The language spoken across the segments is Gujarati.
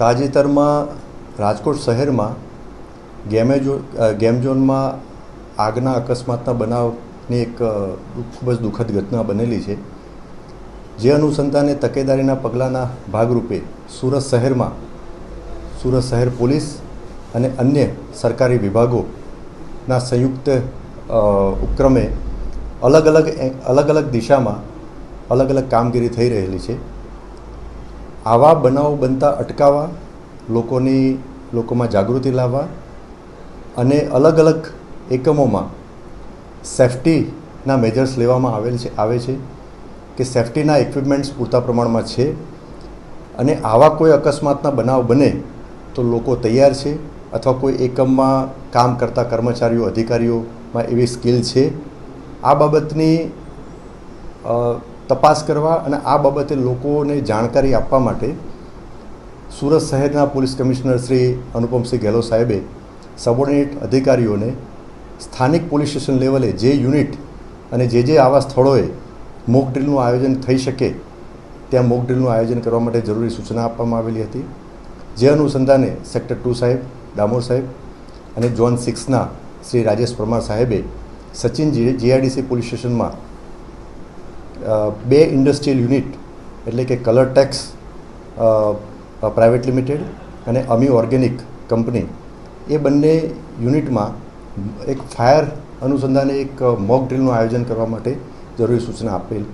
તાજેતરમાં રાજકોટ શહેરમાં ગેમેજો ગેમ ઝોનમાં આગના અકસ્માતના બનાવની એક ખૂબ જ દુઃખદ ઘટના બનેલી છે. જે અનુસંધાને તકેદારીના પગલાંના ભાગરૂપે સુરત શહેરમાં, સુરત શહેર પોલીસ અને અન્ય સરકારી વિભાગોના સંયુક્ત ઉપક્રમે અલગ અલગ અલગ અલગ દિશામાં અલગ અલગ કામગીરી થઈ રહેલી છે. આવા બનાવો બનતા અટકાવવા, લોકોની, લોકોમાં જાગૃતિ લાવવા અને અલગ અલગ એકમોમાં સેફટીના મેજર્સ લેવામાં આવેલ છે, આવે છે કે સેફટીના ઇક્વિપમેન્ટ્સ પૂરતા પ્રમાણમાં છે અને આવા કોઈ અકસ્માતના બનાવ બને તો લોકો તૈયાર છે અથવા કોઈ એકમમાં કામ કરતા કર્મચારીઓ, અધિકારીઓમાં એવી સ્કિલ છે. આ બાબતની તપાસ કરવા અને આ બાબતે લોકોને જાણકારી આપવા માટે સુરત શહેરના પોલીસ કમિશનર શ્રી અનુપમસિંહ ગેહલોત સાહેબે સબોર્ડિનેટ અધિકારીઓને સ્થાનિક પોલીસ સ્ટેશન લેવલે જે યુનિટ અને જે જે આવા સ્થળોએ મોક ડ્રીલનું આયોજન થઈ શકે ત્યાં મોક આયોજન કરવા માટે જરૂરી સૂચના આપવામાં આવેલી હતી. જે અનુસંધાને સેક્ટર ટુ સાહેબ, ડામોર સાહેબ અને ઝોન સિક્સના શ્રી રાજેશ પરમાર સાહેબે સચિન જીઆઈડીસી પોલીસ સ્ટેશનમાં બે ઇન્ડસ્ટ્રીયલ યુનિટ, એટલે કે કલર ટેક્સ પ્રાઇવેટ લિમિટેડ અને અમી ઓર્ગેનિક કંપની, એ બંને યુનિટમાં એક ફાયર અનુસંધાને એક મોક ડ્રીલનું આયોજન કરવા માટે જરૂરી સૂચના આપેલ.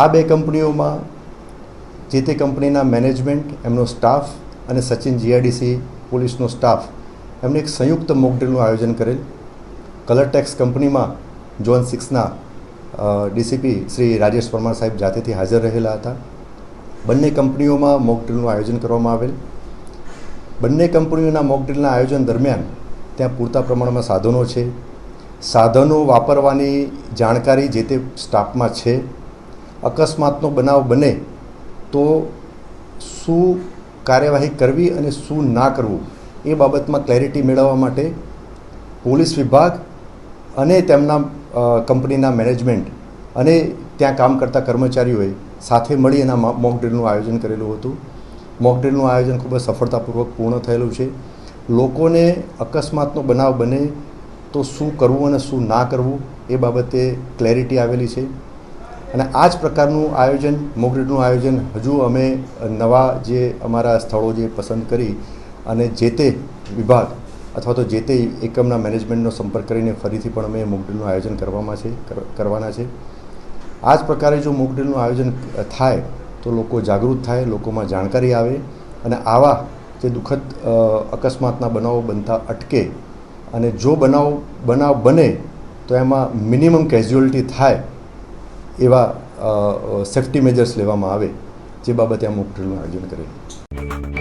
આ બે કંપનીઓમાં જે તે કંપનીના મેનેજમેન્ટ, એમનો સ્ટાફ અને સચિન જીઆઈડીસી પોલીસનો સ્ટાફ એમને એક સંયુક્ત મોક ડ્રીલનું આયોજન કરેલ. કલર ટેક્સ કંપનીમાં ઝોન સિક્સના ડીસીપી શ્રી રાજેશ પરમાર સાહેબ જાતેથી હાજર રહેલા હતા. બંને કંપનીઓમાં મોકડ્રીલનું આયોજન કરવામાં આવેલ. બંને કંપનીઓના મોક ડ્રીલના આયોજન દરમિયાન ત્યાં પૂરતા પ્રમાણમાં સાધનો છે. સાધનો વાપરવાની જાણકારી જે તે સ્ટાફમાં છે. અકસ્માતનો બનાવ બને તો શું કાર્યવાહી કરવી અને શું ના કરવું એ બાબતમાં ક્લેરિટી મેળવવા માટે પોલીસ વિભાગ અને તેમના કંપનીના મેનેજમેન્ટ અને ત્યાં કામ કરતા કર્મચારીઓએ સાથે મળી એના મોક ડ્રીલનું આયોજન કરેલું હતું. મોક ડ્રીલનું આયોજન ખૂબ જ સફળતાપૂર્વક પૂર્ણ થયેલું છે. લોકોને અકસ્માતનો બનાવ બને તો શું કરવું અને શું ના કરવું એ બાબતે ક્લેરિટી આવેલી છે. અને આ જ પ્રકારનું આયોજન, મોક આયોજન હજુ અમે નવા જે અમારા સ્થળો જે પસંદ કરી અને જે તે વિભાગ અથવા તો જે તે એકમના મેનેજમેન્ટનો સંપર્ક કરીને ફરીથી પણ અમે મોકડ્રીલનું આયોજન કરવામાં છે કરવાના છે. આ જ પ્રકારે જો મોકડ્રીલનું આયોજન થાય, તો લોકો જાગૃત થાય, લોકોમાં જાણકારી આવે અને આવા જે દુઃખદ અકસ્માતના બનાવો બનતા અટકે અને જો બનાવ બનાવ બને, તો એમાં મિનિમમ કેઝ્યુઅલિટી થાય એવા સેફ્ટી મેજર્સ લેવામાં આવે, જે બાબતે આ મોકડ્રીલનું આયોજન કરેલું.